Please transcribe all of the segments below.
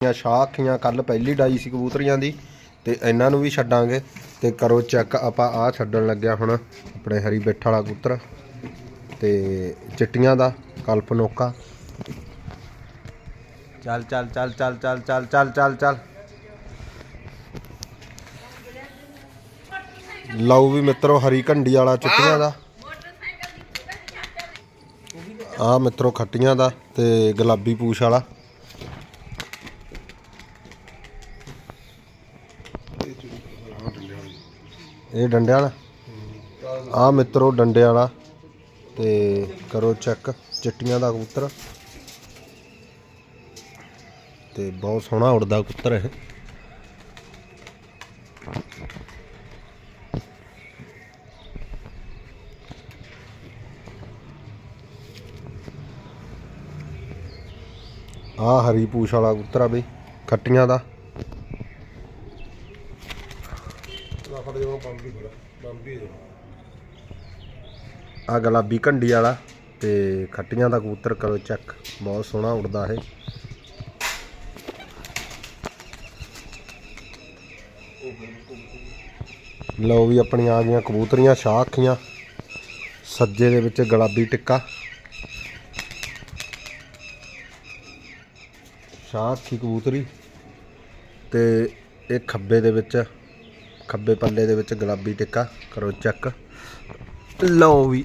ਦੀਆਂ ਸ਼ਾਖੀਆਂ ਕੱਲ ਪਹਿਲੀ ਡਾਈ ਸੀ ਕਬੂਤਰੀਆਂ ਦੀ ਤੇ ਇਹਨਾਂ ਨੂੰ ਵੀ ਛੱਡਾਂਗੇ ਤੇ ਕਰੋ ਚੈੱਕ, ਆਪਾਂ ਆ ਛੱਡਣ ਲੱਗਿਆ ਹੁਣ ਆਪਣੇ ਹਰੀ ਬੈਠ ਵਾਲਾ ਕਬੂਤਰ ਤੇ ਚਿੱਟੀਆਂ ਦਾ ਕਲਪਨੋਕਾ ਚੱਲ ਚੱਲ ਚੱਲ ਚੱਲ ਚੱਲ ਚੱਲ ਚੱਲ ਚੱਲ ਚੱਲ। ਲਓ ਵੀ ਮਿੱਤਰੋ, ਹਰੀ ਘੰਡੀ ਵਾਲਾ ਚਿੱਟੀਆਂ ਦਾ। ਆ ਮਿੱਤਰੋ, ਖੱਟੀਆਂ ਦਾ ਤੇ ਗੁਲਾਬੀ ਪੂਛ ਵਾਲਾ। ਇਹ ਡੰਡੇ ਵਾਲਾ। ਆ ਮਿੱਤਰੋ, ਡੰਡੇ ਵਾਲਾ। ਤੇ ਕਰੋ ਚੈੱਕ ਚਿੱਟੀਆਂ ਦਾ ਕਬੂਤਰ। ਤੇ ਬਹੁਤ ਸੋਹਣਾ ਉੜਦਾ ਕਬੂਤਰ ਇਹ। ਆ ਹਰੀ ਪੂਛ ਵਾਲਾ ਕਬੂਤਰ ਆ ਬਈ, ਖੱਟੀਆਂ ਦਾ। ਆ ਗੁਲਾਬੀ ਘੰਡੀ ਵਾਲਾ ਤੇ ਖੱਟੀਆਂ ਦਾ ਕਬੂਤਰ ਕਰੋ ਚੈੱਕ। ਬਹੁਤ ਸੋਹਣਾ ਉੜਦਾ ਇਹ। ਲਓ ਵੀ ਆਪਣੀਆਂ ਆ ਗਈਆਂ ਕਬੂਤਰੀਆਂ ਸ਼ਾਖੀਆਂ ਸੱਜੇ ਦੇ ਵਿੱਚ ਗੁਲਾਬੀ ਟਿੱਕਾ। ਸ਼ਾਖੀ ਕਬੂਤਰੀ। ਤੇ ਇਹ ਖੱਬੇ ਦੇ ਵਿੱਚ ਖੱਬੇ ਪੱਲੇ ਦੇ ਵਿੱਚ ਗੁਲਾਬੀ ਟਿੱਕਾ, ਕਰੋ ਚੈੱਕ। ਲਓ ਵੀ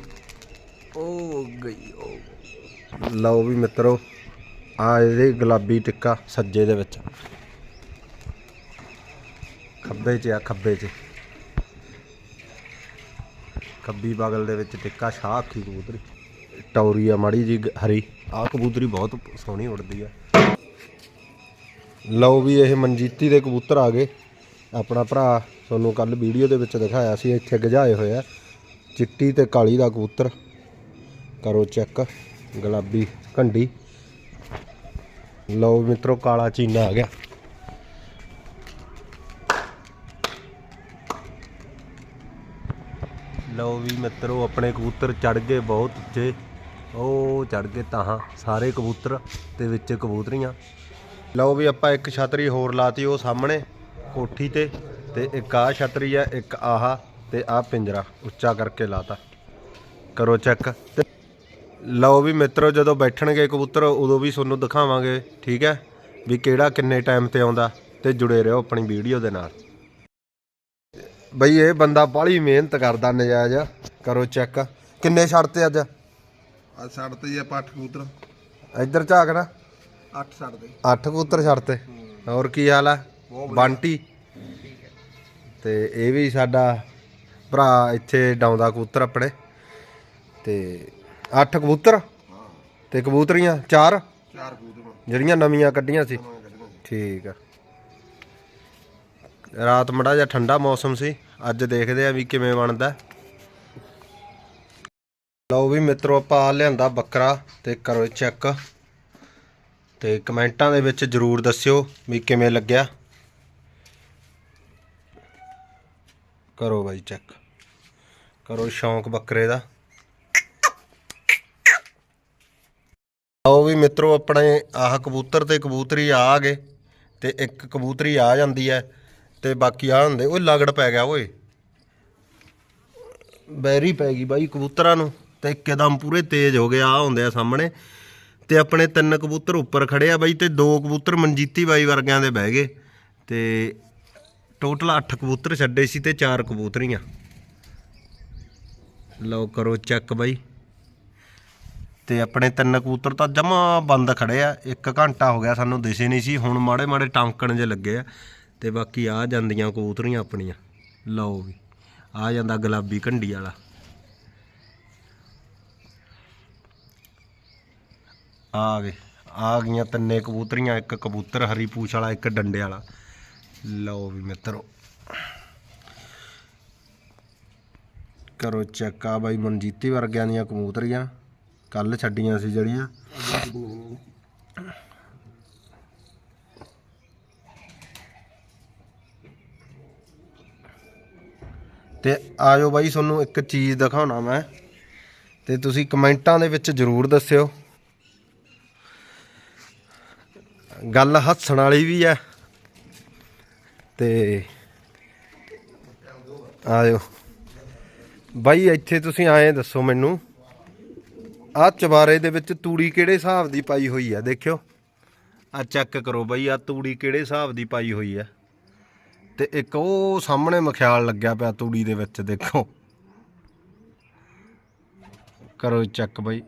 ਉਹ ਗਈ ਉਹ ਲਓ ਵੀ ਮਿੱਤਰੋ, ਆ ਇਹਦੇ ਗੁਲਾਬੀ ਟਿੱਕਾ ਸੱਜੇ ਦੇ ਵਿੱਚ। ਖੱਬੇ 'ਚ ਆ, ਖੱਬੇ 'ਚ। ਖੱਬੀ ਬਗਲ ਦੇ ਵਿੱਚ ਟਿੱਕਾ, ਸ਼ਾਹ ਸ਼ਾਖੀ ਕਬੂਤਰੀ। ਟੌਰੀ ਆ ਮਾੜੀ ਜੀ ਹਰੀ। ਆ ਕਬੂਤਰੀ ਬਹੁਤ ਸੋਹਣੀ ਉੜਦੀ ਆ। ਲਓ ਵੀ ਇਹ ਮਨਜੀਤੀ ਦੇ ਕਬੂਤਰ ਆ ਗਏ। ਆਪਣਾ ਭਰਾ ਤੁਹਾਨੂੰ ਕੱਲ ਵੀਡੀਓ ਦੇ ਵਿੱਚ ਦਿਖਾਇਆ ਸੀ, ਇੱਥੇ ਗਜਾਏ ਹੋਏ ਆ। ਚਿੱਟੀ ਤੇ ਕਾਲੀ ਦਾ ਕਬੂਤਰ। ਕਰੋ ਚੈੱਕ, ਗੁਲਾਬੀ ਘੰਡੀ। ਲਓ ਮਿੱਤਰੋ, ਕਾਲਾ ਚੀਨਾ ਆ ਗਿਆ। ਲਓ ਵੀ ਮਿੱਤਰੋ, ਆਪਣੇ ਕਬੂਤਰ ਚੜ ਗਏ ਬਹੁਤ ਉੱਚੇ। ਉਹ ਚੜ ਗਏ ਤਾਂ ਸਾਰੇ ਕਬੂਤਰ ਤੇ ਵਿੱਚ ਕਬੂਤਰੀਆਂ। ਲਓ ਵੀ ਆਪਾਂ ਇੱਕ ਛਤਰੀ ਹੋਰ ਲਾਤੀ, ਉਹ ਸਾਹਮਣੇ ਕੋਠੀ ਤੇ। ਤੇ ਇੱਕ ਆਹ ਛਤਰੀ ਆ ਇੱਕ ਆਹ ਤੇ ਆਹ ਪਿੰਜਰਾ ਉੱਚਾ ਕਰਕੇ ਲਾਤਾ। ਕਰੋ ਚੈੱਕ ਤੇ ਲਓ ਵੀ ਮਿੱਤਰੋ ਜਦੋਂ ਬੈਠਣਗੇ ਕਬੂਤਰ ਉਦੋਂ ਵੀ ਤੁਹਾਨੂੰ ਦਿਖਾਵਾਂਗੇ ਠੀਕ ਹੈ? ਵੀ ਕਿਹੜਾ ਕਿੰਨੇ ਟਾਈਮ ਤੇ ਆਉਂਦਾ ਤੇ ਜੁੜੇ ਰਹੋ ਆਪਣੀ ਵੀਡੀਓ ਦੇ ਨਾਲ। ਬਈ ਇਹ ਬੰਦਾ ਬਾਹਲੀ ਮਿਹਨਤ ਕਰਦਾ ਨਜਾਇਜ਼। ਕਰੋ ਚੈੱਕ ਕਿੰਨੇ ਛੱਡਤੇ ਅੱਜ? ਆ ਛੱਡ ਤੇ ਆ ਪੱਠ ਕਬੂਤਰ। ਇੱਧਰ ਝਾਕ ਨਾ। 8 ਛੱਡ ਦੇ 8 ਕਬੂਤਰ ਛੱਡਤੇ ਹੋਰ ਕੀ ਹਾਲ ਆ? ਬੰਟੀ? ਤੇ ਇਹ ਵੀ ਸਾਡਾ ਭਰਾ ਇੱਥੇ ਡਾਉਂਦਾ ਕਬੂਤਰ ਆਪਣੇ। ਤੇ 8 ਕਬੂਤਰ ਤੇ ਕਬੂਤਰੀਆਂ 4 ਚਾਰ ਕਬੂਤਰ। ਜਿਹੜੀਆਂ ਨਵੀਆਂ ਕੱਢੀਆਂ ਸੀ। ਠੀਕ ਆ। ਰਾਤ ਮੜਾ ਜਿਹਾ ਠੰਡਾ ਮੌਸਮ ਸੀ। ਅੱਜ ਦੇਖਦੇ ਆ ਵੀ ਕਿਵੇਂ ਬਣਦਾ। ਲਓ ਵੀ ਮਿੱਤਰੋ ਆਪਾਂ ਲਿਆਂਦਾ ਬੱਕਰਾ ਤੇ ਕਰੋ ਚੈੱਕ ਤੇ ਕਮੈਂਟਾਂ ਦੇ ਵਿੱਚ ਜਰੂਰ ਦੱਸਿਓ ਵੀ ਕਿਵੇਂ ਲੱਗਿਆ। ਕਰੋ ਬਾਈ ਚੈੱਕ। ਕਰੋ ਸ਼ੌਂਕ ਬੱਕਰੇ ਦਾ। ਆਓ ਵੀ ਮਿੱਤਰੋ ਆਪਣੇ ਆਹ ਕਬੂਤਰ ਤੇ ਕਬੂਤਰੀ ਆ ਗਏ ਤੇ ਇੱਕ ਕਬੂਤਰੀ ਆ ਜਾਂਦੀ ਹੈ ਤੇ ਬਾਕੀ ਆ ਹੁੰਦੇ, ਓਏ ਲਗੜ ਪੈ ਗਿਆ ਓਏ। ਬੈਰੀ ਪੈ ਗਈ ਬਾਈ ਕਬੂਤਰਾਂ ਨੂੰ ਤੇ ਇੱਕਦਮ ਪੂਰੇ ਤੇਜ਼ ਹੋ ਗਏ, ਆ ਹੁੰਦੇ ਆ ਸਾਹਮਣੇ। ਤੇ ਆਪਣੇ ਤਿੰਨ ਕਬੂਤਰ ਉੱਪਰ ਖੜੇ ਆ ਬਾਈ ਤੇ ਦੋ ਕਬੂਤਰ ਮਨਜੀਤੀ ਬਾਈ ਵਰਗਿਆਂ ਦੇ ਬਹਿ ਗਏ ਤੇ ਟੋਟਲ 8 ਕਬੂਤਰ ਛੱਡੇ ਸੀ ਤੇ 4 ਕਬੂਤਰੀਆਂ। ਲਓ ਕਰੋ ਚੈੱਕ ਬਾਈ। ਤੇ ਆਪਣੇ ਤਿੰਨ ਕਬੂਤਰ ਤਾਂ ਜਮਾ ਬੰਦ ਖੜੇ ਆ। ਇੱਕ ਘੰਟਾ ਹੋ ਗਿਆ ਸਾਨੂੰ ਦਿਸੇ ਨਹੀਂ ਸੀ। ਹੁਣ ਮਾੜੇ ਮਾੜੇ ਟਾਂਕਣ ਜੇ ਲੱਗੇ ਆ। ਤੇ ਬਾਕੀ ਆ ਜਾਂਦੀਆਂ ਕਬੂਤਰੀਆਂ ਆਪਣੀਆਂ। ਲਓ ਵੀ, ਆ ਜਾਂਦਾ ਗੁਲਾਬੀ ਘੰਡੀ ਵਾਲਾ। ਆ ਗਏ ਆ ਗਈਆਂ ਤਿੰਨੇ ਕਬੂਤਰੀਆਂ। ਇੱਕ ਕਬੂਤਰ ਹਰੀ ਪੂਛ ਵਾਲਾ, ਇੱਕ ਡੰਡੇ ਵਾਲਾ। ਲਓ ਵੀ ਮਿੱਤਰੋ। ਕਰੋ ਚੈੱਕ ਆ ਬਾਈ ਮਨਜੀਤੀ ਵਰਗਿਆਂ ਦੀਆਂ ਕਬੂਤਰੀਆਂ। ਕੱਲ ਛੱਡੀਆਂ ਸੀ ਜਿਹੜੀਆਂ। ਤੇ ਆਜੋ ਬਾਈ ਤੁਹਾਨੂੰ ਇੱਕ ਚੀਜ਼ ਦਿਖਾਉਣਾ ਮੈਂ। ਤੇ ਤੁਸੀਂ ਕਮੈਂਟਾਂ ਦੇ ਵਿੱਚ ਜਰੂਰ ਦੱਸਿਓ। ਗੱਲ ਹੱਸਣ ਵਾਲੀ ਵੀ ਹੈ। ਤੇ ਆਇਓ। ਬਾਈ, ਇੱਥੇ ਤੁਸੀਂ ਆਏ ਦੱਸੋ ਮੈਨੂੰ ਆ ਚਵਾਰੇ ਦੇ ਵਿੱਚ ਤੂੜੀ ਕਿਹੜੇ ਹਿਸਾਬ ਦੀ ਪਾਈ ਹੋਈ ਆ? ਦੇਖਿਓ। ਆ ਚੈੱਕ ਕਰੋ ਬਾਈ ਆ ਤੂੜੀ ਕਿਹੜੇ ਹਿਸਾਬ ਦੀ ਪਾਈ ਹੋਈ ਆ? ਤੇ ਇੱਕ ਉਹ ਸਾਹਮਣੇ ਮਖਿਆਲ ਲੱਗਿਆ ਪਿਆ ਤੂੜੀ ਦੇ ਵਿੱਚ, ਦੇਖੋ। ਕਰੋ ਚੈੱਕ ਬਾਈ।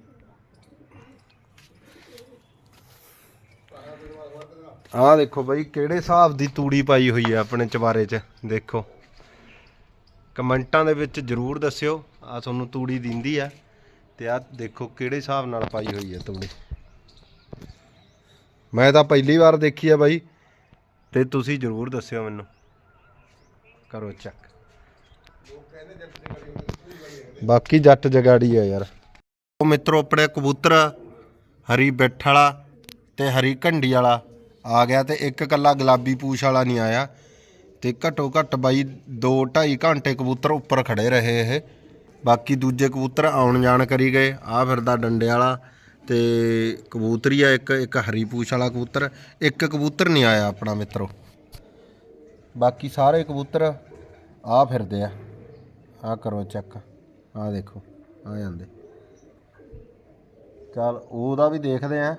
ਆਹ ਦੇਖੋ ਬਾਈ, ਕਿਹੜੇ ਹਿਸਾਬ ਦੀ ਤੂੜੀ ਪਾਈ ਹੋਈ ਹੈ ਆਪਣੇ ਚਵਾਰੇ 'ਚ? ਦੇਖੋ। ਕਮੈਂਟਾਂ ਦੇ ਵਿੱਚ ਜਰੂਰ ਦੱਸਿਓ ਆ ਤੁਹਾਨੂੰ ਤੂੜੀ ਦਿੰਦੀ ਆ। ਤੇ ਆ ਦੇਖੋ ਕਿਹੜੇ ਹਿਸਾਬ ਨਾਲ ਪਾਈ ਹੋਈ ਹੈ ਤੂੜੀ। ਮੈਂ ਤਾਂ ਪਹਿਲੀ ਵਾਰ ਦੇਖੀ ਆ ਬਾਈ, ਤੇ ਤੁਸੀਂ ਜਰੂਰ ਦੱਸਿਓ ਮੈਨੂੰ। ਕਰੋ ਚੱਕ ਬਾਕੀ ਜੱਟ ਜਗਾੜੀ ਆ ਯਾਰ। ਉਹ ਮਿੱਤਰੋ, ਆਪਣੇ ਕਬੂਤਰ, ਹਰੀ ਬੈਠ ਵਾਲਾ ਤੇ ਹਰੀ ਘੰਡੀ ਵਾਲਾ। ਆ ਗਿਆ ਤੇ ਇੱਕ ਕੱਲਾ ਗੁਲਾਬੀ ਪੂਛ ਵਾਲਾ ਨਹੀਂ ਆਇਆ। ਤੇ ਘੱਟੋ ਘੱਟ ਬਾਈ 2 2.5 ਘੰਟੇ ਕਬੂਤਰ ਉੱਪਰ ਖੜੇ ਰਹੇ ਇਹ। ਬਾਕੀ ਦੂਜੇ ਕਬੂਤਰ ਆਉਣ ਜਾਣ ਕਰੀ ਗਏ। ਆ ਫਿਰਦਾ ਡੰਡੇ ਵਾਲਾ ਤੇ ਕਬੂਤਰੀ ਆ ਇੱਕ ਇੱਕ ਹਰੀ ਪੂਛ ਵਾਲਾ ਕਬੂਤਰ। ਇੱਕ ਕਬੂਤਰ ਨਹੀਂ ਆਇਆ ਆਪਣਾ ਮਿੱਤਰੋ। ਬਾਕੀ ਸਾਰੇ ਕਬੂਤਰ ਆ ਫਿਰਦੇ ਆ। ਆ ਕਰੋ ਚੈੱਕ। ਆ ਦੇਖੋ ਆ ਜਾਂਦੇ। ਚਲ ਉਹਦਾ ਵੀ ਦੇਖਦੇ ਆ।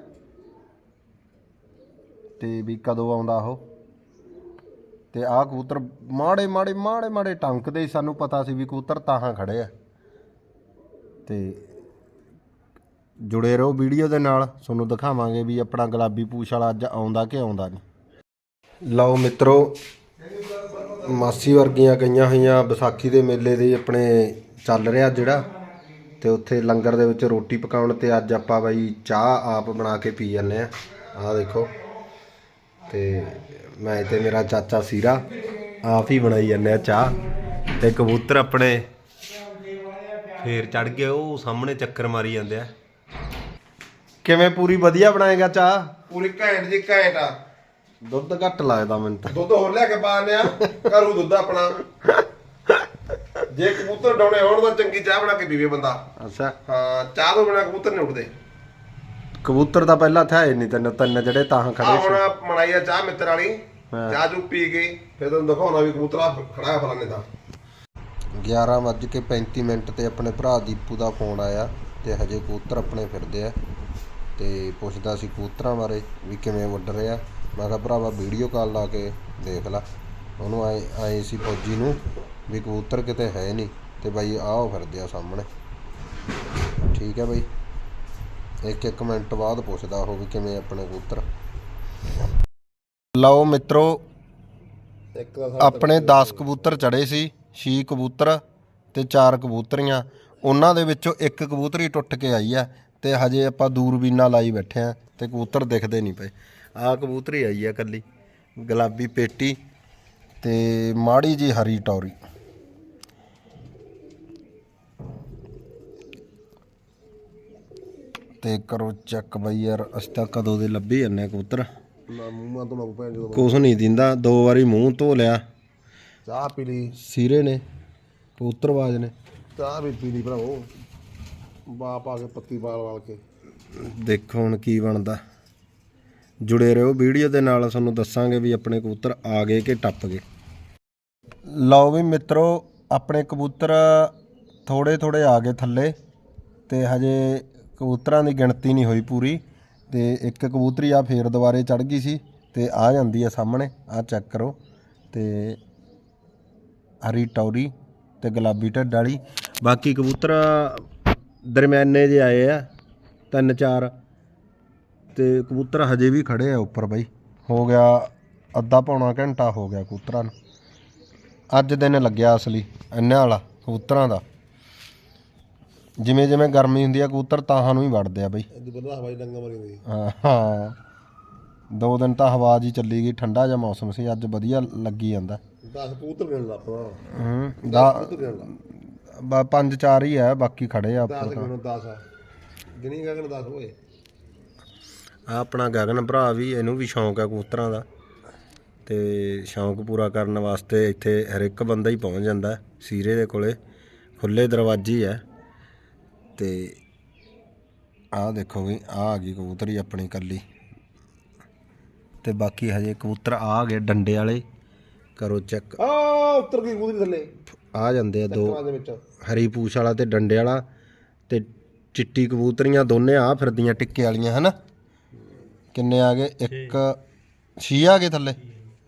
ਤੇ ਵੀ ਕਦੋਂ ਆਉਂਦਾ ਉਹ? ਤੇ ਆਹ ਕਬੂਤਰ ਮਾੜੇ ਮਾੜੇ ਮਾੜੇ ਮਾੜੇ ਟੰਕਦੇ ਹੀ ਸਾਨੂੰ ਪਤਾ ਸੀ ਵੀ ਕਬੂਤਰ ਤਾਹਾਂ ਖੜੇ ਆ। ਤੇ ਜੁੜੇ ਰਹੋ ਵੀਡੀਓ ਦੇ ਨਾਲ, ਤੁਹਾਨੂੰ ਦਿਖਾਵਾਂਗੇ ਵੀ ਆਪਣਾ ਗੁਲਾਬੀ ਪੂਛ ਵਾਲਾ ਅੱਜ ਆਉਂਦਾ ਕਿ ਆਉਂਦਾ ਨਹੀਂ। ਲਓ ਮਿੱਤਰੋ, ਮਾਸੀ ਵਰਗੀਆਂ ਗਈਆਂ ਹੋਈਆਂ ਵਿਸਾਖੀ ਦੇ ਮੇਲੇ ਦੇ ਆਪਣੇ ਚੱਲ ਰਿਹਾ ਜਿਹੜਾ, ਤੇ ਉੱਥੇ ਲੰਗਰ ਦੇ ਵਿੱਚ ਰੋਟੀ ਪਕਾਉਣ ਤੇ ਅੱਜ ਆਪਾਂ ਬਾਈ ਚਾਹ ਆਪ ਬਣਾ ਕੇ ਪੀ ਜਾਂਦੇ ਆ। ਆਹ ਦੇਖੋ। ਤੇ ਮੈਂ ਤੇ ਮੇਰਾ ਚਾਚਾ ਸੀਰਾ ਆਪ ਹੀ ਬਣਾਈ ਜਾਂਦੇ ਆ ਚਾਹ ਤੇ ਕਬੂਤਰ ਆਪਣੇ ਫੇਰ ਚੜ ਗਏ ਉਹ ਸਾਹਮਣੇ ਚੱਕਰ ਮਾਰੀ ਜਾਂਦੇ ਆ। ਕਿਵੇਂ ਪੂਰੀ ਵਧੀਆ ਬਣਾਏਗਾ ਚਾਹ? ਪੂਰੀ ਘੈਂਟ ਜੀ ਘੈਂਟ ਆ। ਦੁੱਧ ਘੱਟ ਲੱਗਦਾ ਮੈਨੂੰ ਤਾਂ। ਦੁੱਧ ਹੋਰ ਲਿਆ ਕੇ ਪਾਣੇ ਆ। ਘਰੂ ਦੁੱਧ ਆਪਣਾ। ਜੇ ਕਬੂਤਰ ਡਾਉਣੇ ਹੋਣ ਤਾਂ ਚੰਗੀ ਚਾਹ ਬਣਾ ਕੇ ਪੀਵੇ ਬੰਦਾ। ਅੱਛਾ। ਹਾਂ ਚਾਹ ਤੋਂ ਬਿਨਾ ਕਬੂਤਰ ਨਹੀਂ ਉੱਠਦੇ ਕਬੂਤਰ ਤਾਂ ਪਹਿਲਾਂ ਥਾਏ ਨਹੀਂ ਤਿੰਨ ਤਿੰਨ ਜਿਹੜੇ ਤਾਂ ਆ ਖੜੇ ਹੁਣ ਸੀ ਮਨਾਈ ਆ ਚਾਹ ਮਿੱਤਰ ਵਾਲੀ। ਹਾਂ। ਚਾਹ ਚੂ ਪੀ ਕੇ ਫਿਰ ਤੁਹਾਨੂੰ ਦਿਖਾਉਣਾ ਵੀ ਕਬੂਤਰਾ ਖੜਾ ਹੈ ਫਲਾਣੇ ਦਾ। 11 ਵੱਜ ਕੇ 35 ਮਿੰਟ ਤੇ ਆਪਣੇ ਭਰਾ ਦੀਪੂ ਦਾ ਫੋਨ ਆਇਆ ਤੇ ਹਜੇ ਕਬੂਤਰ ਆਪਣੇ ਫਿਰਦੇ ਆ ਤੇ ਪੁੱਛਦਾ ਸੀ ਕਬੂਤਰਾਂ ਬਾਰੇ ਵੀ ਕਿਵੇਂ ਉੱਡ ਰਿਹਾ। ਮੈਂ ਕਿਹਾ ਭਰਾਵਾ ਵੀਡੀਓ ਕਾਲ ਲਾ ਕੇ ਦੇਖ ਲੈ। ਉਹਨੂੰ ਆਏ ਆਏ ਸੀ ਫੌਜੀ ਨੂੰ ਵੀ ਕਬੂਤਰ ਕਿਤੇ ਹੈ ਨਹੀਂ ਤੇ ਬਾਈ ਆਹ ਫਿਰਦੇ ਆ ਸਾਹਮਣੇ। ਠੀਕ ਹੈ ਬਾਈ। ਇੱਕ ਇੱਕ ਮਿੰਟ ਬਾਅਦ ਪੁੱਛਦਾ ਉਹ ਵੀ ਕਿਵੇਂ ਆਪਣੇ ਕਬੂਤਰ ਲਓ ਮਿੱਤਰੋ ਇੱਕ ਦਾ ਆਪਣੇ 10 ਕਬੂਤਰ ਚੜੇ ਸੀ 6 ਕਬੂਤਰ ਤੇ 4 ਕਬੂਤਰੀਆਂ। ਉਹਨਾਂ ਦੇ ਵਿੱਚੋਂ ਇੱਕ ਕਬੂਤਰੀ ਟੁੱਟ ਕੇ ਆਈ ਆ ਤੇ ਹਜੇ ਆਪਾਂ ਦੂਰਬੀਨਾਂ ਲਾਈ ਬੈਠੇ ਆ ਤੇ ਕਬੂਤਰ ਦਿਖਦੇ ਨਹੀਂ ਪਏ। ਆ ਕਬੂਤਰੀ ਆਈ ਆ ਕੱਲੀ ਗੁਲਾਬੀ ਪੇਟੀ ਤੇ ਮਾੜੀ ਜੀ ਹਰੀ ਟੌਰੀ। ਤੇ ਕਰੋ ਚੱਕ ਬਈ ਯਾਰ ਅਸੀਂ ਤਾਂ ਕਦੋਂ ਦੇ ਲੱਭੇ ਆ ਕਬੂਤਰ। ਮੂੰਹਾਂ ਤੋਂ ਜਦੋਂ ਕੁਛ ਨਹੀਂ ਦਿੰਦਾ ਦੋ ਵਾਰੀ ਮੂੰਹ ਧੋ ਲਿਆ। ਚਾਹ ਪੀ ਲਈ। ਸੀਰੇ ਨੇ ਕਬੂਤਰਬਾਜ਼ ਨੇ। ਚਾਹ ਵੀ ਪੀ ਲਈ ਭਰਾਵੋ। ਬਾਪ ਆ ਕੇ ਪੱਤੀ ਬਾਲ ਵਾਲ ਕੇ। ਦੇਖੋ ਹੁਣ ਕੀ ਬਣਦਾ। ਜੁੜੇ ਰਹੋ ਵੀਡੀਓ ਦੇ ਨਾਲ ਤੁਹਾਨੂੰ ਦੱਸਾਂਗੇ ਵੀ ਆਪਣੇ ਕਬੂਤਰ ਆ ਗਏ ਕਿ ਟੱਪ ਗਏ। ਲਓ ਵੀ ਮਿੱਤਰੋ ਆਪਣੇ ਕਬੂਤਰ ਥੋੜੇ ਥੋੜੇ ਆ ਗਏ ਥੱਲੇ ਤੇ ਹਜੇ ਕਬੂਤਰਾਂ ਦੀ ਗਿਣਤੀ ਨਹੀਂ ਹੋਈ ਪੂਰੀ ਤੇ ਇੱਕ ਕਬੂਤਰੀ ਆ ਫੇਰ ਦੁਬਾਰੇ ਚੜ ਗਈ ਸੀ ਤੇ ਆ ਜਾਂਦੀ ਆ ਸਾਹਮਣੇ, ਆ ਚੈੱਕ ਕਰੋ ਤੇ ਹਰੀ ਟੌਰੀ ਤੇ ਗੁਲਾਬੀ ਢੱਡ ਵਾਲੀ। ਬਾਕੀ ਕਬੂਤਰ ਦਰਮਿਆਨੇ ਜੇ ਆਏ ਆ, ਤਿੰਨ ਚਾਰ ਤੇ ਕਬੂਤਰ ਹਜੇ ਵੀ ਖੜੇ ਆ ਉੱਪਰ ਬਾਈ। ਹੋ ਗਿਆ ਅੱਧਾ ਪੌਣਾ ਘੰਟਾ ਹੋ ਗਿਆ ਕਬੂਤਰਾਂ ਨੂੰ। ਅੱਜ ਦਿਨ ਲੱਗਿਆ ਅਸਲੀ, ਇੰਨਾ ਵਾਲਾ ਕਬੂਤਰਾਂ ਦਾ। ਜਿਵੇਂ ਜਿਵੇਂ ਗਰਮੀ ਹੁੰਦੀ ਆ ਕਬੂਤਰ ਤਾਹਾਂ ਨੂੰ ਹੀ ਵੜਦੇ ਆ ਬਾਈ। ਡੰਗਾ ਮਰੀ ਹੁੰਦੀ ਹਾਂ ਹਾਂ। ਦੋ ਦਿਨ ਤਾਂ ਹਵਾ ਜੀ ਚੱਲੀ ਗਈ ਠੰਡਾ ਜਿਹਾ ਮੌਸਮ ਸੀ ਅੱਜ ਵਧੀਆ ਲੱਗੀ ਜਾਂਦਾ। 10 ਕਬੂਤਰ ਗਿਣ ਲਾ ਆਪਣਾ ਹੂੰ ਦਾ ਕਬੂਤਰ ਗਿਣ ਲਾ। ਬ- ਪੰਜ ਚਾਰ ਹੀ ਆ ਬਾਕੀ ਖੜੇ ਆ ਉੱਪਰ 10 ਗਿਣੋ 10 ਆ। ਗਿਣੀ ਗਾ ਗਿਣ 10 ਹੋਏ। ਆ ਆਪਣਾ ਗਗਨ ਭਰਾ ਵੀ ਇਹਨੂੰ ਵੀ ਸ਼ੌਂਕ ਆ ਕਬੂਤਰਾਂ ਦਾ। ਤੇ ਸ਼ੌਂਕ ਪੂਰਾ ਕਰਨ ਵਾਸਤੇ ਇੱਥੇ ਹਰ ਇੱਕ ਬੰਦਾ ਹੀ ਪਹੁੰਚ ਜਾਂਦਾ ਹੈ। ਸੀਰੇ ਦੇ ਕੋਲੇ। ਖੁੱਲੇ ਦਰਵਾਜ਼ੇ ਹੀ ਹੈ ਤੇ ਆਹ ਦੇਖੋ ਵੀ ਆ ਆ ਗਈ ਕਬੂਤਰੀ ਆਪਣੀ ਕੱਲੀ। ਤੇ ਬਾਕੀ ਹਜੇ ਕਬੂਤਰ ਆ ਗਏ ਡੰਡੇ ਵਾਲੇ ਕਰੋ ਚੈੱਕ ਆ ਉੱਤਰ ਗਈ ਕਬੂਤਰੀ ਥੱਲੇ। ਆ ਜਾਂਦੇ ਆ ਦੋ ਵਿੱਚ। ਹਰੀ ਪੂਛ ਵਾਲਾ ਤੇ ਡੰਡੇ ਵਾਲਾ ਤੇ ਚਿੱਟੀ ਕਬੂਤਰੀਆਂ ਦੋਨੇ ਆ ਫਿਰਦੀਆਂ ਟਿੱਕੇ ਵਾਲੀਆਂ ਹਨਾ? ਕਿੰਨੇ ਆ ਗਏ? ਇੱਕ ਛੀ ਆ ਗਏ ਥੱਲੇ?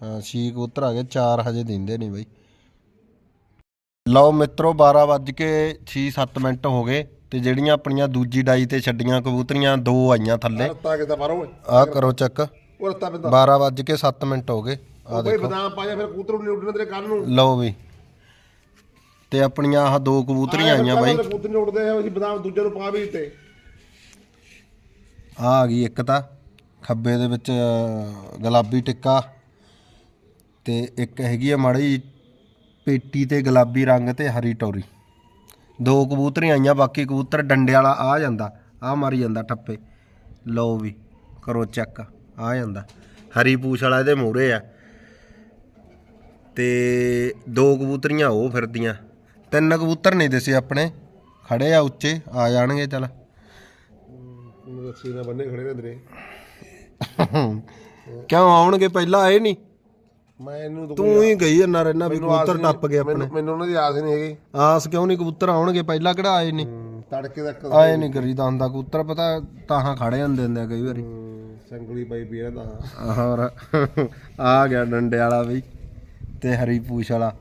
ਹਾਂ ਛੀ ਕਬੂਤਰ ਆ ਗਏ ਚਾਰ ਹਜੇ ਦਿੰਦੇ ਨਹੀਂ ਬਈ। ਲਓ ਮਿੱਤਰੋ 12 ਵੱਜ ਕੇ 6-7 ਮਿੰਟ ਹੋ ਗਏ। ਤੇ ਜਿਹੜੀਆਂ ਆਪਣੀਆਂ ਦੂਜੀ ਡਾਈ ਤੇ ਛੱਡੀਆਂ ਕਬੂਤਰੀਆਂ ਦੋ ਆਈਆਂ ਥੱਲੇ। ਰੱਤਾ ਕਿਤਾ ਬਾਹਰੋਂ ਓਏ? ਆ ਕਰੋ ਚੈੱਕ। ਉਹ ਰੱਤਾ ਪੈਂਦਾ 12 ਵੱਜ ਕੇ 7 ਮਿੰਟ ਹੋ ਗਏ। ਆ ਬਈ ਬਦਾਮ ਪਾਇਆ ਫਿਰ ਕਬੂਤਰ ਨੂੰ ਉੱਡਣ ਤੇਰੇ ਕੰਨ ਨੂੰ। ਲਓ ਵੀ। ਤੇ ਆਪਣੀਆਂ ਆਹ ਦੋ ਕਬੂਤਰੀਆਂ ਆਈਆਂ ਬਾਈ। ਕਬੂਤਰ ਨੂੰ ਉੱਡਦੇ ਆ ਅਸੀਂ ਬਦਾਮ ਦੂਜੇ ਨੂੰ ਪਾ ਵੀ ਦਿੱਤੇ। ਆ ਆ ਗਈ ਇੱਕ ਤਾਂ ਖੱਬੇ ਦੇ ਵਿੱਚ ਅ, ਗੁਲਾਬੀ ਟਿੱਕਾ। ਤੇ ਇੱਕ ਹੈਗੀ ਆ ਮਾੜੀ ਜਿਹੀ ਪੇਟੀ ਤੇ ਗੁਲਾਬੀ ਰੰਗ ਤੇ ਹਰੀ ਟੋਰੀ। ਦੋ ਕਬੂਤਰੀਆਂ ਆਈਆਂ ਬਾਕੀ ਕਬੂਤਰ ਡੰਡੇ ਵਾਲਾ ਆ ਜਾਂਦਾ ਆ ਮਾਰੀ ਜਾਂਦਾ ਠੱਪੇ। ਲਓ ਵੀ ਕਰੋ ਚੈੱਕ ਆ ਜਾਂਦਾ। ਹਰੀ ਪੂਛ ਵਾਲਾ ਇਹਦੇ ਮੂਹਰੇ ਆ। ਤੇ ਦੋ ਕਬੂਤਰੀਆਂ ਉਹ ਫਿਰਦੀਆਂ। ਤਿੰਨ ਕਬੂਤਰ ਨਹੀਂ ਦਿਸੇ ਆਪਣੇ ਖੜੇ ਆ ਉੱਚੇ ਆ ਜਾਣਗੇ ਚੱਲ। ਰੱਸੀ ਨਾਲ ਬੰਨੇ ਖੜੇ ਨੇ ਤੇਰੇ ਕਿਉਂ ਆਉਣਗੇ ਪਹਿਲਾਂ ਆਏ ਨਹੀਂ? ਮੈਂ ਇਹਨੂੰ ਤੂੰ ਹੀ ਗਈ ਨਾ ਰਹਿਣਾ ਵੀ ਕਬੂਤਰ ਟੱਪ ਗਏ ਆਪਣੇ। ਮੈਨੂੰ ਉਹਨਾਂ ਦੀ ਆਸ ਨਹੀਂ ਹੈਗੀ। ਆਸ ਕਿਉਂ ਨਹੀਂ? ਕਬੂਤਰ ਆਉਣਗੇ ਪਹਿਲਾਂ ਕਿਹੜਾ ਆਏ ਨਹੀਂ। ਤੜਕੇ ਤੱਕ ਆਏ ਨਹੀਂ ਕਰੀਦਾ ਹੁੰਦਾ। ਕਬੂਤਰ ਪਤਾ ਤਾਹਾਂ ਖੜੇ ਹੁੰਦੇ ਹੁੰਦੇ ਆ ਕਈ ਵਾਰੀ। ਸੰਗਲੀ ਪਾਈ ਪੀ ਇਹਦਾ ਹੋਰ ਆ ਗਿਆ ਡੰਡੇ ਵਾਲਾ ਵੀ ਤੇ ਹਰੀ ਪੂਛ ਵਾਲਾ।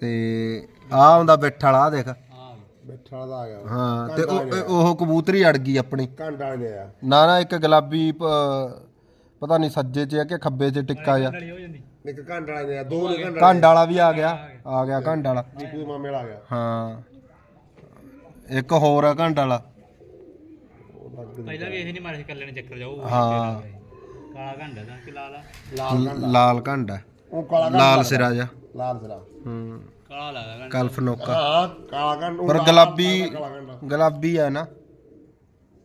ਤੇ ਆ ਹੁੰਦਾ ਬੈਠ ਵਾਲਾ ਦੇਖ। ਬੈਠਾ ਦਾ ਆ ਗਿਆ। ਹਾਂ ਤੇ ਉਹ ਉਹ ਕਬੂਤਰੀ ਅੜ ਗਈ ਆਪਣੀ। ਘੰਟਾ ਨੇ ਆ ਨਾ ਨਾ ਇੱਕ ਗੁਲਾਬੀ ਪਤਾ ਨਹੀਂ ਸੱਜੇ 'ਚ ਆ ਕਿ ਖੱਬੇ 'ਚ ਟਿੱਕਾ ਜਾ ਇੱਕ ਘੰਟਾ ਵਾਲੇ ਨੇ ਆ ਦੋ ਨੇ ਘੰਟਾ ਘੰਡ ਵਾਲਾ। ਵੀ ਆ ਗਿਆ ਆ ਗਿਆ। ਘੰਡ ਵਾਲਾ। ਦੀਪੂ ਦੇ ਮਾਮੇ ਵਾਲਾ ਆ ਗਿਆ। ਹਾਂ। ਇੱਕ ਹੋਰ ਆ ਘੰਟ ਵਾਲਾ। ਪਹਿਲਾਂ ਵੀ ਇਹ ਨਹੀਂ ਮਾਰੇ ਕੱਲੇ ਨੇ ਚੱਕਰ ਜਾਊ ਹਾਂ। ਕਾਲਾ ਘੰਡਾ ਦਾ ਕਿ ਲਾਲਾ ਲਾਲ ਲਾਲ ਘੰਟ। ਆ ਉਹ ਕਾਲਾ ਲਾਲ ਸਿਰਾ ਜਾ ਲਾਲ ਸਰਾ। ਹੂੰ। ਕਾਲਾ ਲੱਗਦਾ ਘੰਟਾ। ਕਲਫ ਨੋਕਾ ਹਾਂ ਕਾਲਾ ਘੰਟਾ ਉਹ ਪਰ ਲਾਲ ਗੁਲਾਬੀ ਕਾਲਾ ਘੰਟਾ। ਗੁਲਾਬੀ ਆ ਨਾ।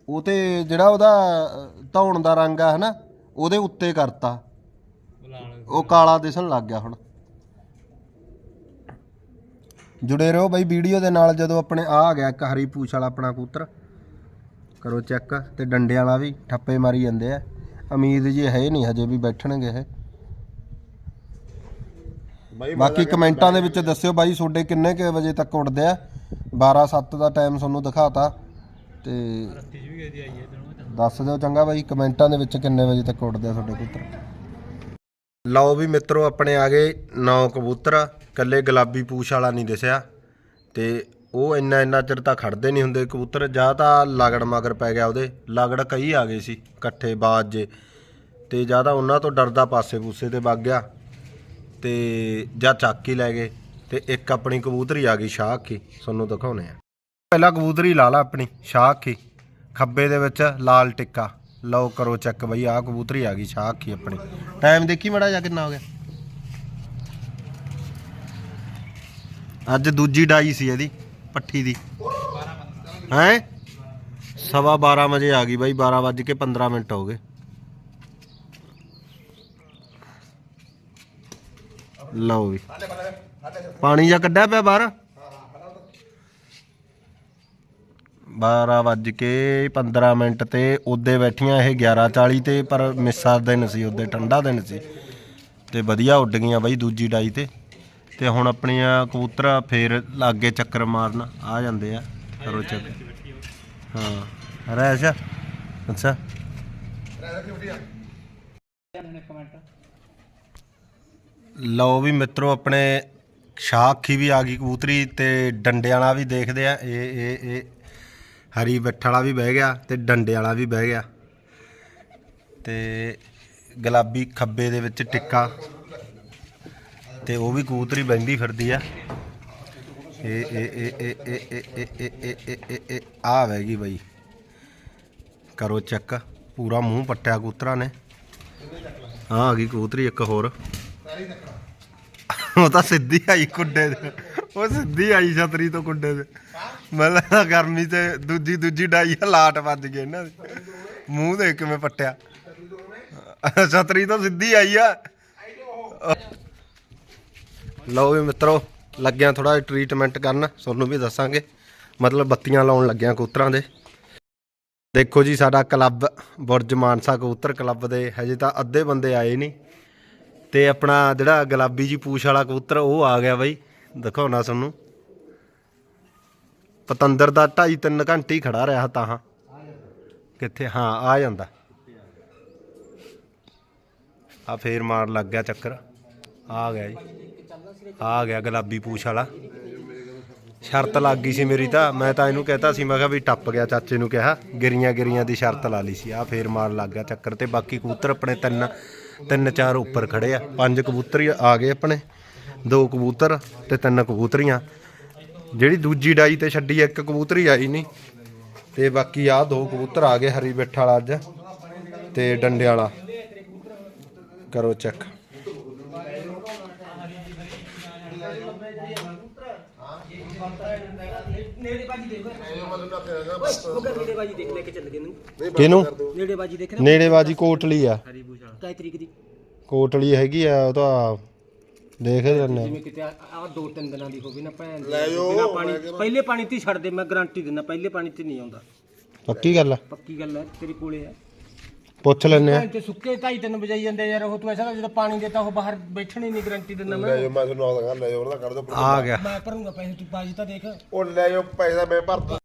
ਉਹ ਤੇ ਜਿਹੜਾ ਉਹਦਾ ਅ, ਧੌਣ ਦਾ ਰੰਗ ਆ ਹਨਾ? ਉਹਦੇ ਉੱਤੇ ਕਰਤਾ। ਉਹ ਕਾਲਾ ਦਿਸਣ ਲੱਗ ਗਿਆ ਹੁਣ। ਜੁੜੇ ਰਹੋ ਬਾਈ ਵੀਡੀਓ ਦੇ ਨਾਲ ਜਦੋਂ ਆਪਣੇ ਆ ਆ ਗਿਆ ਇੱਕ ਹਰੀ ਪੂਛ ਵਾਲਾ ਆਪਣਾ ਕਬੂਤਰ। ਕਰੋ ਚੈੱਕ ਤੇ ਡੰਡੇ ਵਾਲਾ ਵੀ ਠੱਪੇ ਮਾਰੀ ਜਾਂਦੇ ਆ। ਉਮੀਦ ਜੀ ਹੈ ਨਹੀਂ ਹਜੇ ਵੀ ਬੈਠਣਗੇ ਇਹ। ਬਾਕੀ ਕਮੈਂਟਾਂ ਦੇ ਵਿੱਚ ਦੱਸਿਓ ਬਾਈ ਤੁਹਾਡੇ ਕਿੰਨੇ ਕੁ ਵਜੇ ਤੱਕ ਉੱਡਦੇ ਆ? 12 7 ਦਾ ਟਾਈਮ ਤੁਹਾਨੂੰ ਦਿਖਾਤਾ। ਤੇ ਰੱਤੀ ਵੀ ਗਈ ਦੀ ਆਈ ਹੈ ਤੈਨੂੰ ਦੱਸ ਦਿਓ ਚੰਗਾ ਬਾਈ, ਕਮੈਂਟਾਂ ਦੇ ਵਿੱਚ ਕਿੰਨੇ ਵਜੇ ਤੱਕ ਉੱਡਦੇ ਆ ਤੁਹਾਡੇ ਕਬੂਤਰ ਲਓ ਵੀ ਮਿੱਤਰੋ, ਆਪਣੇ ਆ ਗਏ ਨੌ ਕਬੂਤਰ। ਕੱਲੇ ਗੁਲਾਬੀ ਪੂਛ ਵਾਲਾ ਨਹੀਂ ਦਿਸਿਆ। ਤੇ ਉਹ ਇੰਨਾ ਇੰਨਾ ਚਿਰ ਤਾਂ ਖੜਦੇ ਨਹੀਂ ਹੁੰਦੇ ਕਬੂਤਰ। ਜਾਂ ਤਾਂ ਲਗੜ ਮਗਰ ਪੈ ਗਿਆ ਉਹਦੇ। ਲਗੜ ਕਈ ਆ ਗਏ ਸੀ, ਇਕੱਠੇ ਬਾਜ। ਜੇ ਤੇ ਜਾਂ ਤਾਂ ਉਹਨਾਂ ਤੋਂ ਡਰਦਾ ਪਾਸੇ ਪੂਸੇ ਤੇ ਵਗ ਗਿਆ। ਤੇ ਜਾਂ ਚੱਕ ਹੀ ਲੈ ਗਏ। ਤੇ ਇੱਕ ਆਪਣੀ ਕਬੂਤਰੀ ਆ ਗਈ ਸ਼ਾਹ ਕੀ ਤੁਹਾਨੂੰ ਦਿਖਾਉਨੇ ਆ। ਪਹਿਲਾਂ ਕਬੂਤਰੀ ਲਾ ਲਾ ਆਪਣੀ, ਸ਼ਾਹ ਕੀ ਖੱਬੇ ਦੇ ਵਿੱਚ ਲਾਲ ਟਿੱਕਾ। ਲਓ ਕਰੋ ਚੈੱਕ ਬਈ, ਆਹ ਕਬੂਤਰੀ ਆ ਗਈ ਸ਼ਾਹ ਆਪਣੀ। ਟਾਈਮ ਦੇਖੀ ਮੜਾ ਜਾ ਕਿੰਨਾ ਹੋ ਗਿਆ। ਅੱਜ ਦੂਜੀ ਡਾਈ ਸੀ ਇਹਦੀ, ਪੱਠੀ ਦੀ। ਹੈ? ਸਵਾ 12 ਵਜੇ ਆ ਗਈ ਬਾਈ 12 ਵੱਜ ਕੇ 15 ਮਿੰਟ ਹੋ ਗਏ। ਲਓ ਵੀ। ਪਾਣੀ ਜਾਂ ਕੱਢਿਆ ਪਿਆ ਬਾਹਰ? 12 ਵੱਜ ਕੇ 15 ਮਿੰਟ ਤੇ ਉਹਦੇ ਬੈਠੀਆਂ ਇਹ 11:40 ਤੇ, ਪਰ ਮਿੱਸਾ ਦਿਨ ਸੀ ਉਹਦੇ, ਠੰਡਾ ਦਿਨ ਸੀ। ਤੇ ਵਧੀਆ ਉੱਡ ਗਈਆਂ ਬਾਈ ਦੂਜੀ ਡਾਈ ਤੇ। ਤੇ ਹੁਣ ਆਪਣੀਆਂ ਕਬੂਤਰ ਫੇਰ ਲਾਗੇ ਚੱਕਰ ਮਾਰਨ ਆ ਜਾਂਦੇ ਆ ਕਰੋ ਚੱਕ। ਹਾਂ ਰੈਸ਼ ਅੱਛਾ। ਲਓ ਵੀ ਮਿੱਤਰੋ, ਆਪਣੇ ਸ਼ਾਖੀ ਵੀ ਆ ਗਈ ਕਬੂਤਰੀ ਤੇ ਡੰਡਿਆਂ ਵਾਲਾ ਵੀ ਦੇਖਦੇ ਆ। ਇਹ ਇਹ ਇਹ ਹਰੀ ਬੱਠ ਵਾਲਾ ਵੀ ਬਹਿ ਗਿਆ ਤੇ ਡੰਡੇ ਵਾਲਾ ਵੀ ਬਹਿ ਗਿਆ ਤੇ ਗੁਲਾਬੀ ਖੱਬੇ ਦੇ ਵਿੱਚ ਟਿੱਕਾ ਤੇ ਉਹ ਵੀ ਕਬੂਤਰੀ ਬੈੰਦੀ ਫਿਰਦੀ ਆ ਇਹ ਇਹ ਇਹ ਇਹ ਇਹ ਇਹ ਇਹ ਇਹ ਇਹ ਇਹ ਇਹ ਇਹ ਬਈ ਕਰੋ ਚੈੱਕ ਪੂਰਾ ਮੂੰਹ ਪੱਟਿਆ ਕਬੂਤਰਾਂ ਨੇ ਆ ਆ ਗਈ ਕਬੂਤਰੀ ਇੱਕ ਹੋਰ ਉਹ ਤਾਂ ਸਿੱਧੀ ਆਈ ਕੁੱਡੇ ਦੇ ਉਹ ਸਿੱਧੀ ਆਈ ਛਤਰੀ ਤੋਂ ਕੁੱਡੇ ਤੇ। ਮਤਲਬ ਗਰਮੀ ਤੇ ਦੂਜੀ ਦੂਜੀ ਡਾਈ ਆ, ਲਾਟ ਵੱਜ ਗਏ ਇਹਨਾਂ ਦੇ। ਮੂੰਹ ਦੇ ਕਿਵੇਂ ਪੱਟਿਆ। ਛਤਰੀ ਤੋਂ ਸਿੱਧੀ ਆਈ ਆ। ਲਓ ਵੀ ਮਿੱਤਰੋ ਲੱਗਿਆ ਥੋੜਾ ਟ੍ਰੀਟਮੈਂਟ ਕਰਨ ਤੁਹਾਨੂੰ ਵੀ ਦੱਸਾਂਗੇ। ਮਤਲਬ ਬੱਤੀਆਂ ਲਾਉਣ ਲੱਗਿਆ ਕੂਤਰਾਂ ਦੇ। ਦੇਖੋ ਜੀ ਸਾਡਾ ਕਲੱਬ ਬੁਰਜ ਮਾਨਸਾ ਕਬੂਤਰ ਕਲੱਬ ਦੇ ਹਜੇ ਤਾਂ ਅੱਧੇ ਬੰਦੇ ਆਏ ਨਹੀਂ। ਤੇ ਆਪਣਾ ਜਿਹੜਾ ਗੁਲਾਬੀ ਜੀ ਪੂਛ ਵਾਲਾ ਕਬੂਤਰ ਉਹ ਆ ਗਿਆ ਬਾਈ। ਦਿਖਾਉਣਾ ਤੁਹਾਨੂੰ ਪਤੰਦਰ ਦਾ 2.5 3 ਘੰਟੇ ਹੀ ਖੜਾ ਰਿਹਾ ਤਾਂ ਕਿੱਥੇ? ਹਾਂ, ਆ ਜਾਂਦਾ। ਆ ਫੇਰ ਮਾਰ ਲੱਗ ਗਿਆ ਚੱਕਰ। ਆ ਗਿਆ ਜੀ। ਆ ਗਿਆ ਗੁਲਾਬੀ ਪੂਛ ਵਾਲਾ। ਸ਼ਰਤ ਲੱਗ ਗਈ ਸੀ ਮੇਰੀ ਤਾਂ। ਮੈਂ ਤਾਂ ਇਹਨੂੰ ਕਹਿਤਾ ਸੀ, ਮੈਂ ਕਿਹਾ ਵੀ ਟੱਪ ਗਿਆ, ਚਾਚੇ ਨੂੰ ਕਿਹਾ। ਗਿਰੀਆਂ ਗਿਰੀਆਂ ਦੀ ਸ਼ਰਤ ਲਾ ਲਈ ਸੀ। ਆ ਫੇਰ ਮਾਰ ਲੱਗ ਗਿਆ ਚੱਕਰ ਤੇ। ਬਾਕੀ ਕਬੂਤਰ ਆਪਣੇ ਤਿੰਨ ਤਿੰਨ ਚਾਰ ਉੱਪਰ ਖੜੇ ਆ। ਪੰਜ ਕਬੂਤਰ ਆ ਗਏ ਆਪਣੇ। ਦੋ ਕਬੂਤਰ ਤੇ ਤਿੰਨ ਕਬੂਤਰੀਆਂ। ਜਿਹੜੀ ਦੂਜੀ ਡਾਈ ਤੇ ਛੱਡੀ ਇੱਕ ਕਬੂਤਰੀ ਆਈ ਨਹੀਂ। ਤੇ ਬਾਕੀ ਆ ਦੋ ਕਬੂਤਰ ਆ ਗਏ ਹਰੀ ਬਿੱਠ ਵਾਲਾ ਅੱਜ ਤੇ ਡੰਡੇ ਵਾਲਾ। ਕਰੋ ਚੈੱਕ। ਨੇੜੇ ਬਾਜੀ ਦੇਖ ਲੈ ਕੇ ਚੱਲ ਗਏ ਨੂੰ ਕਿਹਨੂੰ? ਨੇੜੇ ਬਾਜੀ ਦੇਖ ਨੇੜੇਬਾਜੀ ਕੋਟਲੀ ਆ। ਕਾਈ ਤਰੀਕ ਦੀ ਕੋਟਲੀ ਹੈਗੀ ਆ ਉਹ ਤਾਂ ਦੇਖ ਲੈਣੇ ਜਿਵੇਂ ਕਿਤੇ ਆ ਦੋ ਤਿੰਨ ਦਿਨਾਂ ਦੀ ਹੋਵੇ ਨਾ ਭੈਣ ਲੈ ਬਿਨਾ ਪਾਣੀ ਪਹਿਲੇ ਪਾਣੀ ਤੇ ਹੀ ਛੱਡ ਦੇ ਮੈਂ ਗਾਰੰਟੀ ਦਿੰਦਾ ਪਹਿਲੇ ਪਾਣੀ ਤੇ ਨਹੀਂ ਆਉਂਦਾ। ਪੱਕੀ ਗੱਲ ਆ? ਪੱਕੀ ਗੱਲ ਹੈ ਤੇਰੇ ਕੋਲੇ ਹੈ ਪੁੱਛ ਲੈਣੇ ਆ। ਭੈਣ ਤੇ ਸੁੱਕੇ ਢਾਈ ਤਿੰਨ ਵਜਾਈ ਜਾਂਦੇ ਯਾਰ ਉਹ ਤੂੰ ਐਸਾ ਲੱਗਦਾ ਜਦੋਂ ਪਾਣੀ ਦੇਤਾ ਉਹ ਬਾਹਰ ਬੈਠਣੀ ਨਹੀਂ ਗਾਰੰਟੀ ਦਿੰਦਾ ਮੈਂ। ਲੈ ਜਾਓ ਮੈਂ ਤੁਹਾਨੂੰ ਆਉਂਦਾ ਲੈ ਜਾਓ ਉਹਦਾ ਕੱਢ ਦਿਓ ਆ ਗਿਆ। ਮੈਂ ਭਰੂੰਗਾ ਪੈਸੇ ਤੂੰ ਬਾਜੀ ਤਾਂ ਦੇਖ। ਉਹ ਲੈ ਜਾਓ ਪੈਸਾ ਮੈਂ ਭਰਦਾ।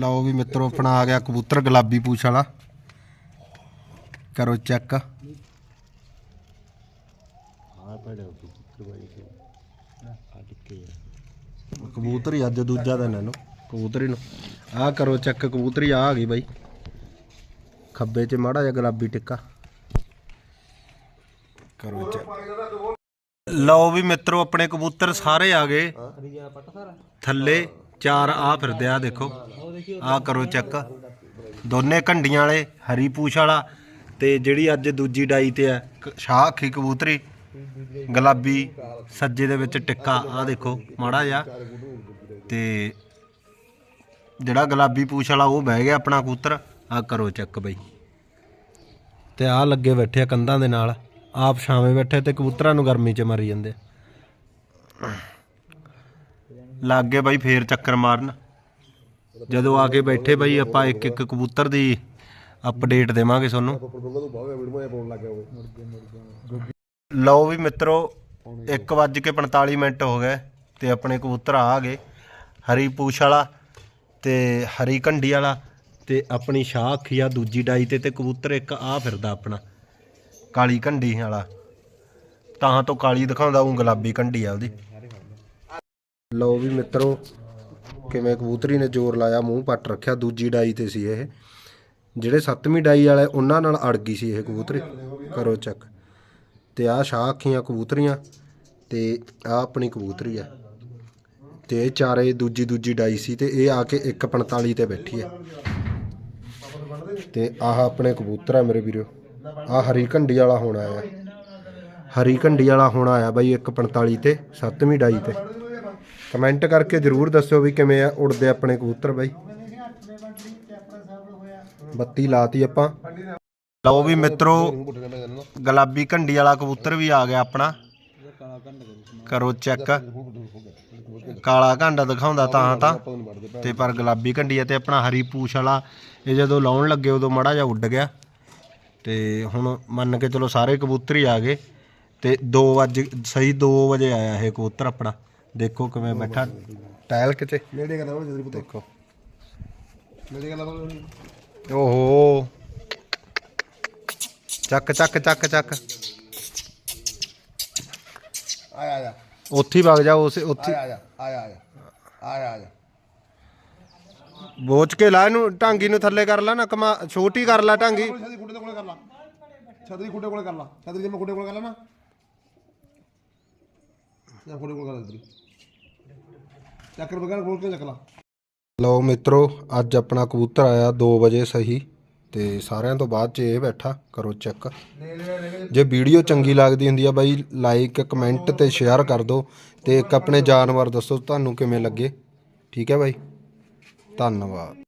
ਲਓ ਵੀ ਮਿੱਤਰੋ ਆਪਣਾ ਆ ਗਿਆ ਕਬੂਤਰ ਗੁਲਾਬੀ ਪੂਛ ਵਾਲਾ। ਕਰੋ ਚੈੱਕ। ਕਬੂਤਰੀ ਅੱਜ ਦੂਜਾ ਦਿਨ ਇਹਨੂੰ। ਕਬੂਤਰੀ ਨੂੰ ਆਹ ਕਰੋ ਚੈੱਕ ਕਬੂਤਰੀ ਆ ਆ ਗਈ ਬਾਈ। ਖੱਬੇ 'ਚ ਮਾੜਾ ਜਿਹਾ ਗੁਲਾਬੀ ਟਿੱਕਾ। ਕਰੋ ਚੈੱਕ ਲਓ ਵੀ ਮਿੱਤਰੋ, ਆਪਣੇ ਕਬੂਤਰ ਸਾਰੇ ਆ ਗਏ। ਥੱਲੇ ਚਾਰ ਆ ਫਿਰਦੇ ਆ, ਦੇਖੋ। ਆ ਕਰੋ ਚੈੱਕ ਦੋਨੇ ਘੰਡੀਆਂ ਵਾਲੇ, ਹਰੀ ਪੂਛ ਵਾਲਾ ਤੇ ਜਿਹੜੀ ਅੱਜ ਦੂਜੀ ਡਾਈ ਤੇ ਆ ਸ਼ਾਹ ਅੱਖੀ ਕਬੂਤਰੀ। ਗੁਲਾਬੀ ਸੱਜੇ ਦੇ ਵਿੱਚ ਟਿੱਕਾ ਆ ਦੇਖੋ, ਮਾੜਾ ਜਿਹਾ। ਤੇ ਜਿਹੜਾ ਗੁਲਾਬੀ ਪੂਛ ਵਾਲਾ ਉਹ ਬਹਿ ਗਿਆ ਆਪਣਾ ਕਬੂਤਰ ਆ ਕਰੋ ਚੈੱਕ ਬਈ। ਤੇ ਆ ਲੱਗੇ ਬੈਠੇ ਆ ਕੰਧਾਂ ਦੇ ਨਾਲ, ਆਪ ਛਾਵੇਂ ਬੈਠੇ ਤੇ ਕਬੂਤਰਾਂ ਨੂੰ ਗਰਮੀ 'ਚ ਮਾਰੀ ਜਾਂਦੇ। ਲੱਗ ਗਏ ਬਾਈ ਫੇਰ ਚੱਕਰ ਮਾਰਨ। ਜਦੋਂ ਆ ਕੇ ਬੈਠੇ ਬਾਈ ਆਪਾਂ ਇੱਕ ਇੱਕ ਕਬੂਤਰ ਦੀ ਅਪਡੇਟ ਦੇਵਾਂਗੇ ਤੁਹਾਨੂੰ। ਲਓ ਵੀ ਮਿੱਤਰੋ 1:45 ਮਿੰਟ ਹੋ ਗਏ ਤੇ ਆਪਣੇ ਕਬੂਤਰ ਆ ਗਏ। ਹਰੀ ਪੂਛ ਵਾਲਾ ਤੇ ਹਰੀ ਕੰਡੀ ਵਾਲਾ ਤੇ ਆਪਣੀ ਸ਼ਾਹ ਅੱਖੀ ਆ ਦੂਜੀ ਡਾਈ ਤੇ ਤੇ ਕਬੂਤਰ ਇੱਕ ਆ ਫਿਰਦਾ ਆਪਣਾ ਕਾਲੀ ਕੰਡੀ ਵਾਲਾ। ਤਾਂ ਤੋਂ ਕਾਲੀ ਦਿਖਾਉਂਦਾ ਉਹ ਗੁਲਾਬੀ ਕੰਡੀ ਆ ਉਹਦੀ। ਲਓ ਵੀ ਮਿੱਤਰੋ ਕਿਵੇਂ ਕਬੂਤਰੀ ਨੇ ਜ਼ੋਰ ਲਾਇਆ ਮੂੰਹ ਪੱਟ ਰੱਖਿਆ ਦੂਜੀ ਡਾਈ ਤੇ ਸੀ ਇਹ। ਜਿਹੜੇ ਸੱਤਵੀਂ ਡਾਈ ਵਾਲੇ ਉਹਨਾਂ ਨਾਲ ਅੜ ਗਈ ਸੀ ਇਹ ਕਬੂਤਰੀ। ਕਰੋ ਚੈੱਕ ਤੇ ਆਹ ਸ਼ਾਹ ਅੱਖੀਆਂ ਕਬੂਤਰੀਆਂ ਤੇ ਆਹ ਆਪਣੀ ਕਬੂਤਰੀ ਆ। ਤੇ ਇਹ ਚਾਰੇ ਦੂਜੀ ਦੂਜੀ ਡਾਈ ਸੀ ਤੇ ਇਹ ਆ ਕੇ 145 ਤੇ ਬੈਠੀ ਹੈ ਤੇ ਆਹ ਆਪਣੇ ਕਬੂਤਰ ਆ ਮੇਰੇ ਵੀਰੋ। ਆਹ ਹਰੀ ਘੰਡੀ ਵਾਲਾ ਹੋਣਾ ਆਇਆ। ਹਰੀ ਘੰਡੀ ਵਾਲਾ ਹੋਣਾ ਆਇਆ ਬਾਈ 145 ਤੇ 7ਵੀਂ ਡਾਈ ਤੇ। ਕਮੈਂਟ ਕਰਕੇ ਜਰੂਰ ਦੱਸਿਓ ਵੀ ਕਿਵੇਂ ਆ ਉੜਦੇ ਆਪਣੇ ਕਬੂਤਰ ਬਾਈ। ਬੱਤੀ ਲਾਤੀ ਆਪਾਂ। ਲਓ ਵੀ ਮਿੱਤਰੋ ਗੁਲਾਬੀ ਘੰਡੀ ਵਾਲਾ ਕਬੂਤਰ ਵੀ ਆ ਗਿਆ ਆਪਣਾ। ਕਰੋ ਚੈੱਕ। ਕਾਲਾ ਘੰਡਾ ਦਿਖਾਉਂਦਾ ਤਾਂ ਤਾਂ। ਤੇ ਪਰ ਗੁਲਾਬੀ ਘੰਡੀ ਤੇ ਆਪਣਾ ਹਰੀ ਪੂਛ ਵਾਲਾ ਇਹ ਜਦੋਂ ਲਾਉਣ ਲੱਗੇ ਉਦੋਂ ਮੜਾ ਜਿਹਾ ਉੱਡ ਗਿਆ। ਤੇ ਹੁਣ ਮੰਨ ਕੇ ਚਲੋ ਸਾਰੇ ਕਬੂਤਰ ਹੀ ਆ ਗਏ। ਤੇ 2 ਵਜੇ ਸਹੀ 2 ਵਜੇ ਆਇਆ ਇਹ ਕਬੂਤਰ ਆਪਣਾ। ਦੇਖੋ ਕਿਵੇਂ ਬੈਠਾ ਟਾਇਲ ਕਿਤੇ। ਨੇੜੇ ਕਰਦਾ ਦੇਖੋ। ਨੇੜੇ ਕਰਦਾ ਓਹੋ। ਚੱਕ ਚੱਕ ਚੱਕ ਚੱਕ। ਆਇਆ ਆਇਆ। ਉੱਥੇ ਹੀ ਵਗ ਜਾ ਉਸੇ ਉੱਥੇ। ਬੋਚ ਕੇ ਲਾ ਇਹਨੂੰ ਢਾਂਗੀ ਨੂੰ ਥੱਲੇ ਕਰ ਲਾ ਨਾ ਕਮਾ ਛੋਟੀ ਕਰ ਲਾ ਢਾਂਗੀ। ਛਤਰੀ ਖੁੱਡੇ ਦੇ ਕੋਲੇ ਕਰ ਲਾ। ਛਤਰੀ ਖੁੱਡੇ ਕੋਲੇ ਕਰ ਲਾ। ਛਤਰੀ ਜੇ ਮੈਂ ਖੁੱਡੇ ਕੋਲੇ ਕਰ ਲਾ ਨਾ। ਜਾਂ ਖੁੱਡੇ ਕੋਲੇ ਕਰ ਲਾ ਛਤਰੀ ਚੱਕਰ ਬਗੈਰ ਖੋਲ ਕੇ ਚੱਕ ਲਾ। ਲਓ ਮਿੱਤਰੋ ਅੱਜ ਆਪਣਾ ਕਬੂਤਰ ਆਇਆ 2 ਵਜੇ ਸਹੀ। ਤੇ ਸਾਰਿਆਂ ਤੋਂ ਬਾਅਦ ਚ ਇਹ ਬੈਠਾ, ਕਰੋ ਚੈੱਕ ਜੇ ਵੀਡੀਓ ਚੰਗੀ ਲੱਗਦੀ ਹੁੰਦੀ ਆ ਬਾਈ ਲਾਈਕ ਕਮੈਂਟ ਤੇ ਸ਼ੇਅਰ ਕਰ ਦਿਓ ਤੇ ਇੱਕ ਆਪਣੇ ਜਾਨਵਰ ਦੱਸੋ ਤੁਹਾਨੂੰ ਕਿਵੇਂ ਲੱਗੇ। ਠੀਕ ਹੈ ਬਾਈ। ਧੰਨਵਾਦ।